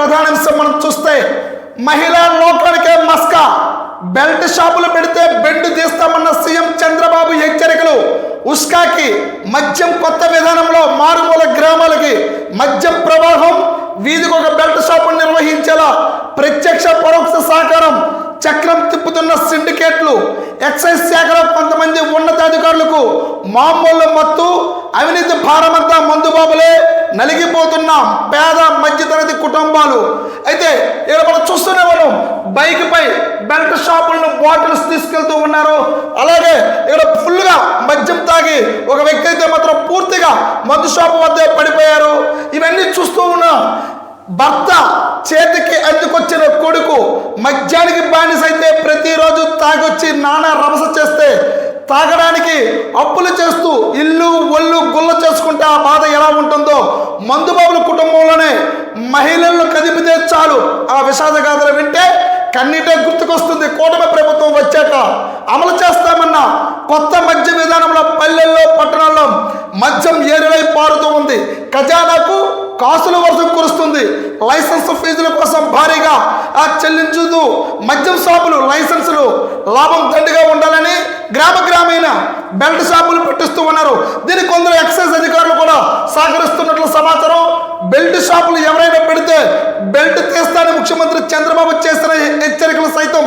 ప్రధాన అంశం మనం చూస్తే మహిళా లోకానికే మస్కా. బెల్ట్ షాపులు పెడితే బెండ్ తీస్తామన్న సీఎం చంద్రబాబు హెచ్చరికలు. ఉస్కాకి మద్యం కొత్త విధానంలో మారుమూల గ్రామాలకి మద్యం ప్రవాహం వీధికి ఒక బెల్ట్ షాపును నిర్వహించేలా ప్రత్యక్ష పరోక్ష సహకారం చక్రం తిప్పుతున్న సిండికేట్లు ఎక్సైజ్ శాఖలో కొంతమంది ఉన్నతాధికారులకు మామూలు మత్తు అవినీతి భారమంతా మందుబాబులే నలిగిపోతున్న పేద మధ్యతరగతి కుటుంబాలు. అయితే ఇక్కడ మనం చూస్తూనే ఉన్నాం బైక్ పై బెల్ట్ షాపులను బాటిల్స్ తీసుకెళ్తూ ఉన్నారు. అలాగే ఇక్కడ ఫుల్గా మద్యం తాగి ఒక వ్యక్తి అయితే మాత్రం పూర్తిగా మందు షాపు వద్ద పడిపోయారు. ఇవన్నీ చూస్తూ ఉన్నాం భర్త చేతికి అందుకొచ్చిన కొడుకు మద్యానికి బానిసైతే ప్రతిరోజు తాగొచ్చి నానా రమస చేస్తే తాగడానికి అప్పులు చేస్తూ ఇల్లు ఒళ్ళు గుల్ల చేసుకుంటే ఆ బాధ ఎలా ఉంటుందో మందుబాబుల కుటుంబంలోనే మహిళలను కదిపితే చాలు. ఆ విషాద గాథలు వింటే కన్నీటే గుర్తుకొస్తుంది. కూటమి ప్రభుత్వం వచ్చాక అమలు చేస్తామన్న కొత్త మద్య విధానంలో పల్లెల్లో పట్టణాల్లో మద్యం ఏరులై పారుతూ ఉంది. ఖజానాకు కాసుల వర్షం కురుస్తుంది. లైసెన్స్ ఫీజుల కోసం భారీగా ఆ చెల్లించుతూ మద్యం షాపులు లైసెన్సులు లాభం దండిగా ఉండాలని గ్రామ గ్రామీణ బెల్ట్ షాపులు పెట్టిస్తూ ఉన్నారు. దీనికి కొందరు ఎక్సైజ్ అధికారులు కూడా సహకరిస్తున్నట్లు సమాచారం. బెల్ట్ షాపులు ఎవరైనా పెడితే బెల్ట్ తీస్తానని ముఖ్యమంత్రి చంద్రబాబు చేసిన హెచ్చరికలు సైతం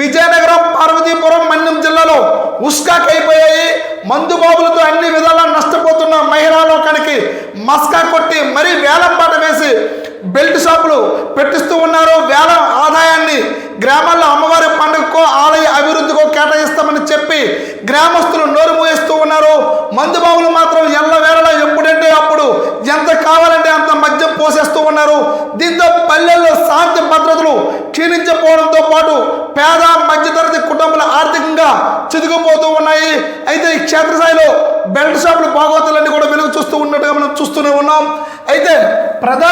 విజయనగరం పార్వతీపురం మన్యం జిల్లాలో ఉస్కాక్ అయిపోయాయి. మందు బాబులతో అన్ని విధాలా నష్టపోతున్న మహిళా లోకానికి మస్కా కొట్టి మరీ వేలం పాట వేసి బెల్ట్ షాపులు పెట్టిస్తూ ఉన్నారు. వేల ఆదాయాన్ని గ్రామాల్లో అమ్మవారి పంట గ్రామస్తులు నోరు మూయిస్తూ ఉన్నారు. మందు బాబులు మాత్రం ఎల్లవేళలా ఎప్పుడంటే అప్పుడు ఎంత కావాలంటే అంత మద్యం పోసేస్తూ ఉన్నారు. దీంతో పల్లెల్లో శాంతి భద్రతలు క్షీణించిపోవడంతో పాటు పేద మధ్యతరగతి కుటుంబాలు ఆర్థికంగా చిదుకుపోతూ ఉన్నాయి. అయితే ఈ క్షేత్రస్థాయిలో బెల్ట్ షాపులు బాగోతులన్నీ కూడా వెలుగు చూస్తూ ఉన్నట్టుగా మనం చూస్తూనే ఉన్నాం. అయితే ప్రధాన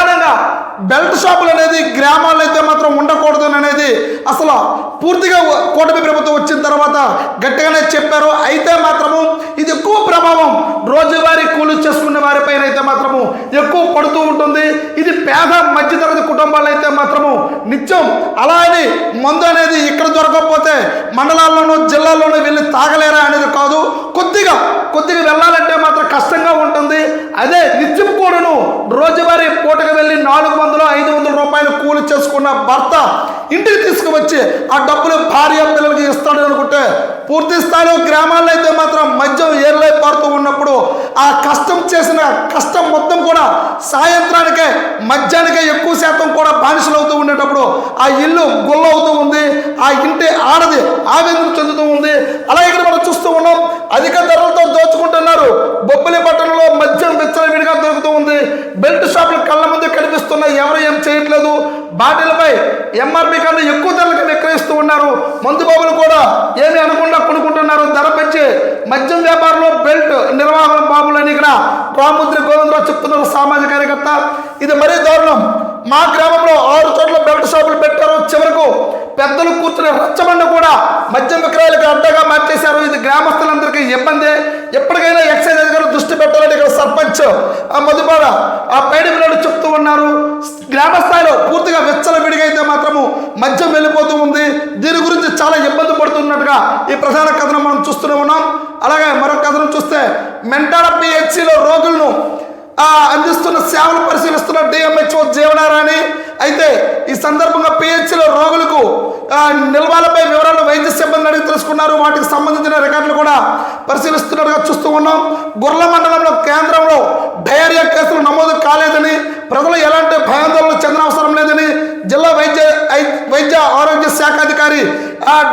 బెల్ట్ షాపులు అనేది గ్రామాల్లో అయితే మాత్రం ఉండకూడదు అనేది అసలు పూర్తిగా కూటమి ప్రభుత్వం వచ్చిన తర్వాత గట్టిగానే చెప్పారు. అయితే మాత్రము ఇది ఎక్కువ ప్రభావం రోజువారీ కూలి చేసుకునే వారిపైన అయితే మాత్రము ఎక్కువ పడుతూ ఉంటుంది. ఇది పేద మధ్యతరగతి కుటుంబాలు అయితే మాత్రము నిత్యం అలా అని మందు అనేది ఇక్కడ దొరకకపోతే మండలాల్లోనూ జిల్లాల్లోనూ వెళ్ళి తాగలేరా అనేది కాదు. కొద్దిగా కొద్దిగా వెళ్ళాలంటే మాత్రం కష్టంగా ఉంటుంది. అదే నిత్యం కూడాను రోజువారీ పూటకు వెళ్ళి నాలుగు వందలు ఐదు వందల రూపాయలు కూలి చేసుకున్న భర్త ఇంటికి తీసుకువచ్చి ఆ డబ్బులు భార్య పిల్లలకి ఇస్తాడు అనుకుంటే పూర్తి స్థాయిలో గ్రామాల్లో అయితే మాత్రం మద్యం ఏర్లై పారుతూ ఉన్నప్పుడు ఆ కష్టం చేసిన కష్టం మొత్తం కూడా సాయంత్రానికే మద్యానికే ఎక్కువ శాతం కూడా బానిసలు అవుతూ ఉండేటప్పుడు ఆ ఇల్లు గుల్లవుతూ ఉంది ఆ ఇంటి ఆడది ఆవేదన చెందుతూ ఉంది. అలాగే ఇక్కడ మనం చూస్తూ ఉన్నాం అధిక ధరలతో దోచుకుంటున్నారు. బొబ్బిలి పట్టణంలో మద్యం విచ్చలవిడిగా దొరుకుతూ ఉంది. బెల్ట్ షాపులు కళ్ళ ముందు కనిపిస్తున్నాయి ఎవరు ఏం చేయట్లేదు? బాటిల్పై ఎంఆర్పి కన్నా ఎక్కువ ధరలకు విక్రయిస్తూ ఉన్నారు. మందు బాబులు కూడా ఏమి అనకుండా కొనుక్కుంటున్నారు. ధర పెంచి మద్యం వ్యాపారంలో బెల్ట్ నిర్వహణ బాబులని ఇక్కడ రాముద్రి గోవిందరావు చెప్తున్నారు సామాజిక కార్యకర్త. ఇది మరీ దారుణం. మా గ్రామ ఆరు చోట్ల బెల్ట్ షాపులు పెట్టారు చివరకు పెద్దలు కూర్చునే రచ్చబండ కూడా మద్యం విక్రయాలకు అడ్డగా మార్చేశారు. ఇది గ్రామస్తులందరికీ ఇబ్బంది. ఎప్పటికైనా ఎక్సైజ్ అధికారులు దృష్టి పెట్టాలని ఇక్కడ సర్పంచ్ ఆ మధుబాల ఆ పైడి పిల్లలు చెప్తూ ఉన్నారు. గ్రామ స్థాయిలో పూర్తిగా వెచ్చల విడిగైతే మాత్రము మద్యం వెళ్ళిపోతూ ఉంది. దీని గురించి చాలా ఇబ్బంది పడుతున్నట్టుగా ఈ ప్రధాన కథనం మనం చూస్తూనే ఉన్నాం. అలాగే మరొక కథనం చూస్తే మెంటాడ పిహెచ్సిలో రోగులను అందిస్తున్న సేవలు పరిశీలిస్తున్న డిఎంహెచ్ఓ జీవనారాణి అయితే ఈ సందర్భంగా పిహెచ్సిలో రోగులకు నిల్వలపై వివరాలు వైద్య సిబ్బంది అడిగి తెలుసుకున్నారు. వాటికి సంబంధించిన రికార్డులు కూడా పరిశీలిస్తున్నట్టుగా చూస్తూ ఉన్నాం. గుర్ల మండలంలో కేంద్రంలో డయేరియా కేసులు నమోదు కాలేదని ప్రజలు ఎలాంటి భయాందోళన చెందిన అవసరం లేదని జిల్లా వైద్య వైద్య ఆరోగ్య శాఖ అధికారి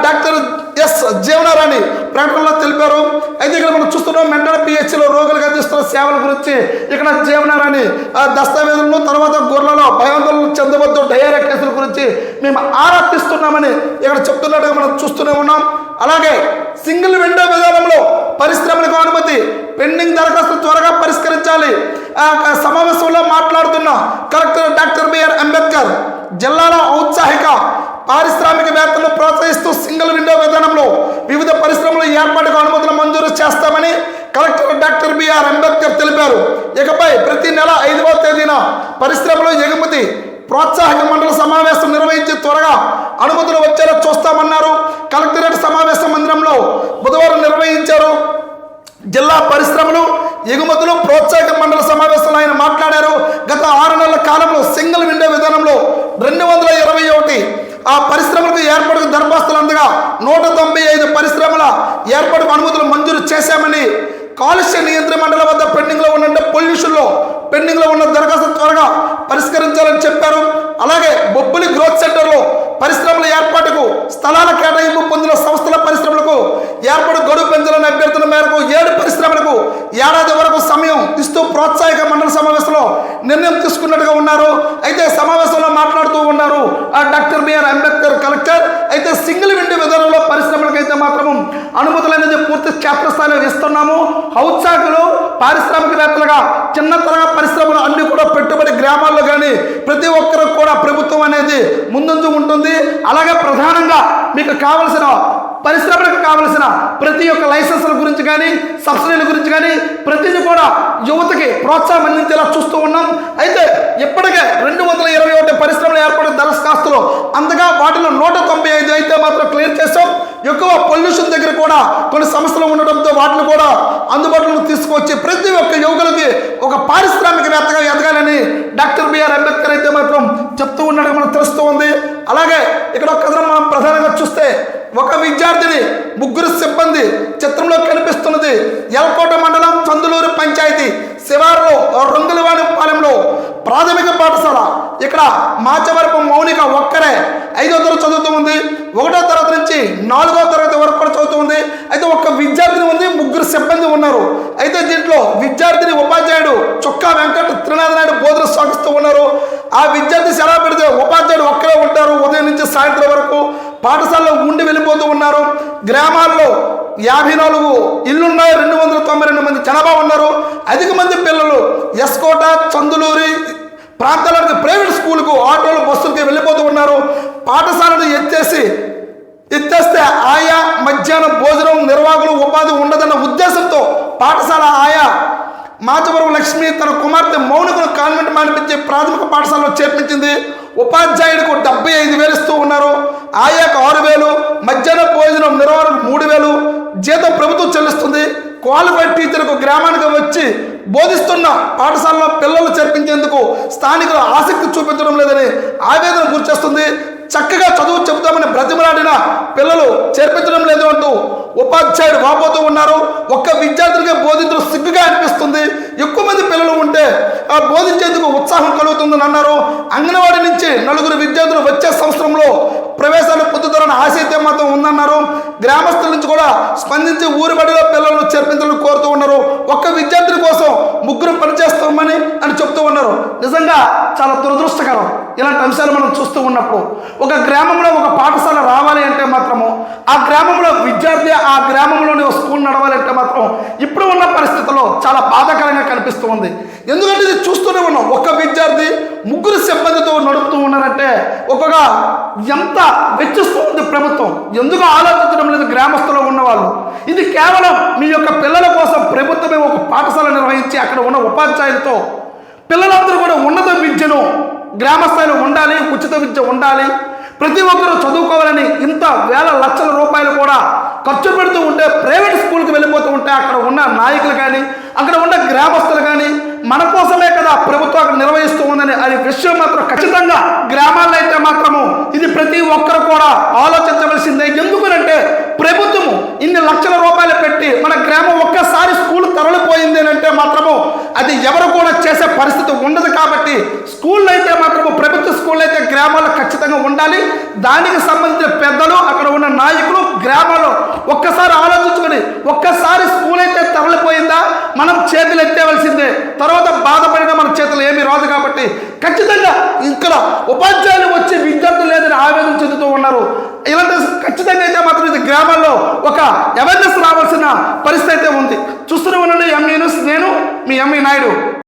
డాక్టర్ ఎస్ జీవనారాణి ప్రకటనలో తెలిపారు. అయితే ఇక్కడ మనం చూస్తున్నాం మెంటల్ పిహెచ్లో రోగులకు అందిస్తున్న సేవల గురించి ఇక్కడ జీవనారాణి దస్తావేజులను తర్వాత గుర్రలో భయాందోళన చెందవద్దు డయేరియా కేసుల గురించి మేము ఆరాధిస్తున్నామని ఇక్కడ చెప్తున్నట్టుగా మనం చూస్తూనే ఉన్నాం. అలాగే సింగిల్ విండో విధానంలో పరిశ్రమలకు అనుమతి పెండింగ్ దరఖాస్తు త్వరగా పరిష్కరించాలి. సమావేశంలో మాట్లాడుతున్న కలెక్టర్ డాక్టర్ బిఆర్ అంబేద్కర్ జిల్లాల జిల్లాలో ఔత్సాహిక పారిశ్రామికవేత్తలను ప్రోత్సహిస్తూ సింగిల్ విండో విధానంలో వివిధ పరిశ్రమల ఏర్పాటుకు అనుమతులు మంజూరు చేస్తామని కలెక్టర్ డాక్టర్ బిఆర్ అంబేద్కర్ తెలిపారు. ఇకపై ప్రతి నెల ఐదవ తేదీన పరిశ్రమలు ఎగుమతి ప్రోత్సాహక మండలి సమావేశం నిర్వహించి త్వరగా అనుమతులు వచ్చేలా చూస్తామన్నారు. కలెక్టరేట్ సమావేశ మందిరంలో బుధవారం నిర్వహించారు. జిల్లా పరిశ్రమలు ఎగుమతులు ప్రోత్సాహక మండలి సమావేశంలో ఆయన మాట్లాడారు. గత ఆరు నెలల కాలంలో సింగిల్ విండో విధానంలో రెండు వందల ఇరవై ఒకటి ఆ పరిశ్రమలకు ఏర్పాటుకు దరఖాస్తులు అందగా నూట తొంభై ఐదు పరిశ్రమల ఏర్పాటుకు అనుమతులు మంజూరు చేశామని కాలుష్య నియంత్రణ మండలం వద్ద పెండింగ్లో ఉన్న పొల్యూషన్లో పెండింగ్లో ఉన్న దరఖాస్తు త్వరగా పరిష్కరించాలని చెప్పారు. అలాగే బొబ్బులి గ్రోత్ సెంటర్లో పరిశ్రమల ఏర్పాటుకు స్థలాల కేటాయింపు పొందిన సంస్థల పరిశ్రమలకు ఏర్పాటు గడువు పెంచాలని అభ్యర్థుల మేరకు ఏడు పరిశ్రమలకు ఏడాది వరకు సమయం ఇస్తూ ప్రోత్సాహక మండలి సమావేశంలో నిర్ణయం తీసుకున్నట్టుగా ఉన్నారు. అయితే సమావేశంలో ఉన్నారు. ఆ doctor B R Ambedkar collector. అయితే సింగిల్ విండో విధానంలో పరిశ్రమలకు అయితే మాత్రం అనుమతులు అనేది పూర్తి క్షేత్రస్థాయిలో ఇస్తున్నాము. ఔత్సాహకులు పారిశ్రామికవేత్తలుగా చిన్న తరహా పరిశ్రమలు అన్ని కూడా పెట్టుబడి గ్రామాల్లో కానీ ప్రతి ఒక్కరికి కూడా ప్రభుత్వం అనేది ముందంజ ఉంటుంది. అలాగే ప్రధానంగా మీకు కావలసిన పరిశ్రమలకు కావలసిన ప్రతి ఒక్క లైసెన్సుల గురించి కానీ సబ్సిడీల గురించి కానీ ప్రతిదీ కూడా యువతకి ప్రోత్సాహం అందించేలా చూస్తూ ఉన్నాం. అయితే ఇప్పటికే రెండు వందల ఇరవై ఒకటి పరిశ్రమలు ఏర్పడిన దరఖాస్తులు అంతగా వాటిలో నూట తొంభై ఐదు అయితే మాత్రం క్లియర్ చేసాం ఎక్కువ పొల్యూషన్ దగ్గర కూడా కొన్ని సమస్యలు ఉండడంతో వాటిని కూడా అందుబాటులోకి తీసుకొచ్చి ప్రతి ఒక్క యువకులకి ఒక పారిశ్రామికవేత్తగా ఎదగాలని డాక్టర్ బిఆర్ అంబేద్కర్ అయితే మాత్రం చెప్తూ ఉండడం మనకు తెలుస్తూ ఉంది. అలాగే ఇక్కడ ఒక కథనం మనం ప్రధానంగా చూస్తే ఒక విద్యార్థిని ముగ్గురు సిబ్బంది చిత్రంలో కనిపిస్తున్నది ఎల్కోట మండలం చందులూరు పంచాయతీ శివారులో రంగులవాణి పాలెంలో. ప్రాథమిక పాఠశాల. ఇక్కడ మాచవరపు మౌనిక ఒక్కరే. ఐదో తరగతి చదువుతూ ఉంది. ఒకటో తరగతి నుంచి నాలుగో తరగతి వరకు కూడా చదువుతూ ఉంది. అయితే ఒక విద్యార్థిని ఉంది ముగ్గురు సిబ్బంది ఉన్నారు. అయితే దీంట్లో విద్యార్థిని ఉపాధ్యాయుడు చొక్కా వెంకట త్రినాథ నాయుడు బోధన సాగిస్తూ ఉన్నారు. ఆ విద్యార్థి సెలవు పెడితే ఉపాధ్యాయుడు ఒక్కరే ఉంటారు. ఉదయం నుంచి సాయంత్రం వరకు పాఠశాలలో ఉండి వెళ్ళిపోతూ ఉన్నారు. గ్రామాల్లో యాభై నాలుగు ఇల్లున్నాయి. రెండు వందల తొంభై రెండు మంది జనాభా ఉన్నారు. అధిక మంది పిల్లలు ఎస్కోట చందులూరి ప్రాంతాలకు ప్రైవేట్ స్కూల్కు ఆటోలు బస్సులకి వెళ్ళిపోతూ ఉన్నారు. పాఠశాలను ఎత్తేసి ఎత్తేస్తే ఆయా మధ్యాహ్నం భోజనం నిర్వాహకులు ఉపాధి ఉండదన్న ఉద్దేశంతో పాఠశాల ఆయా మాచవరం లక్ష్మి తన కుమార్తె మౌనికను కాన్వెంట్ మానిపించి ప్రాథమిక పాఠశాలలో చేర్పించింది. ఉపాధ్యాయుడికి డెబ్బై ఐదు వేలు ఇస్తూ ఉన్నారు. ఆయాకు ఆరు వేలు మధ్యాహ్న భోజనం నిర్వహణకు మూడు వేలు జీతం ప్రభుత్వం చెల్లిస్తుంది. క్వాలిఫైడ్ టీచర్కు గ్రామానికి వచ్చి బోధిస్తున్న పాఠశాలలో పిల్లలు చేర్పించేందుకు స్థానికులు ఆసక్తి చూపించడం లేదని ఆవేదన గురిచేస్తుంది చక్కగా చదువు చెబుతామని బ్రతిమలాడిన పిల్లలు చేర్పించడం లేదు అంటూ ఉపాధ్యాయుడు వాపోతూ ఉన్నారు. ఒక్క విద్యార్థులకే బోధించడం సిగ్గుగా అనిపిస్తుంది. ఎక్కువ మంది పిల్లలు ఉంటే ఆ బోధించేందుకు ఉత్సాహం కలుగుతుందని అన్నారు. అంగన్వాడీ నుంచి నలుగురు విద్యార్థులు వచ్చే సంవత్సరంలో ప్రవేశాలు పొందుతారని ఆశ మాత్రం ఉందన్నారు. గ్రామస్తుల నుంచి కూడా స్పందించి ఊరి బడిలో పిల్లలను చేర్పించాలని కోరుతూ ఉన్నారు. ఒక్క విద్యార్థుల కోసం ముగ్గురు పనిచేస్తామని అని చెప్తూ ఉన్నారు. నిజంగా చాలా దురదృష్టకరం. ఇలాంటి అంశాలు మనం చూస్తూ ఉన్నప్పుడు ఒక గ్రామంలో ఒక పాఠశాల రావాలి అంటే మాత్రము ఆ గ్రామంలో విద్యార్థి ఆ గ్రామంలోని ఒక స్కూల్ నడవాలంటే మాత్రం ఇప్పుడు ఉన్న పరిస్థితుల్లో చాలా బాధాకరంగా కనిపిస్తూ ఉంది. ఎందుకంటే ఇది చూస్తూనే ఉన్నాం. ఒక్కొక్క ఎంత వెచ్చిస్తుంది ప్రభుత్వం? ఎందుకు ఆలోచించడం లేదు గ్రామస్తులు ఉన్నవాళ్ళు? ఇది కేవలం మీ యొక్క పిల్లల కోసం ప్రభుత్వమే ఒక పాఠశాల నిర్వహించి అక్కడ ఉన్న ఉపాధ్యాయులతో పిల్లలందరూ కూడా ఉన్నత విద్యను గ్రామ స్థాయిలో ఉండాలి ఉచిత విద్య ఉండాలి ప్రతి ఒక్కరూ చదువుకోవాలని ఇంత వేల లక్షల రూపాయలు కూడా ఖర్చు పెడుతూ ఉంటే ప్రైవేట్ స్కూల్కి వెళ్ళిపోతూ ఉంటే అక్కడ ఉన్న నాయకులు కానీ అక్కడ ఉన్న గ్రామస్తులు కానీ మన కోసమే కదా ప్రభుత్వం అక్కడ నిర్వహిస్తూ ఉందని అది విషయం మాత్రం ఖచ్చితంగా గ్రామాల్లో అయితే మాత్రము ఇది ప్రతి ఒక్కరు కూడా ఆలోచించవలసిందే. ఎందుకనంటే ప్రభుత్వము ఇన్ని లక్షల రూపాయలు పెట్టి మన గ్రామం ఒక్కసారి స్కూల్ తరలిపోయింది అని అంటే మాత్రము అది ఎవరు కూడా చేసే పరిస్థితి ఉండదు కాబట్టి స్కూల్ అయితే మాత్రము ప్రభుత్వ స్కూల్ అయితే గ్రామాల్లో ఖచ్చితంగా ఉండాలి దానికి సంబంధించిన పెద్దలు అక్కడ ఉన్న నాయకులు గ్రామాల్లో ఒక్కసారి ఆలోచించుకొని ఒక్కసారి స్కూల్ అయితే తరలిపోయిందా మనం చేతులు ఎత్తేవలసిందే తర్వాత బాధపడిన మన చేతులు ఏమీ రాదు కాబట్టి ఖచ్చితంగా ఇక్కడ ఉపాధ్యాయులు వచ్చి విద్యార్థులు లేదని ఆవేదన చెందుతూ ఉన్నారు ఇలాంటి ఖచ్చితంగా అయితే మాత్రం ఇది గ్రామాల్లో ఒక అవేర్నెస్ రావాల్సిన పరిస్థితి అయితే ఉంది చూస్తూనే ఉండండి ఎంఈ నేను మీ ఎంఈ నాయుడు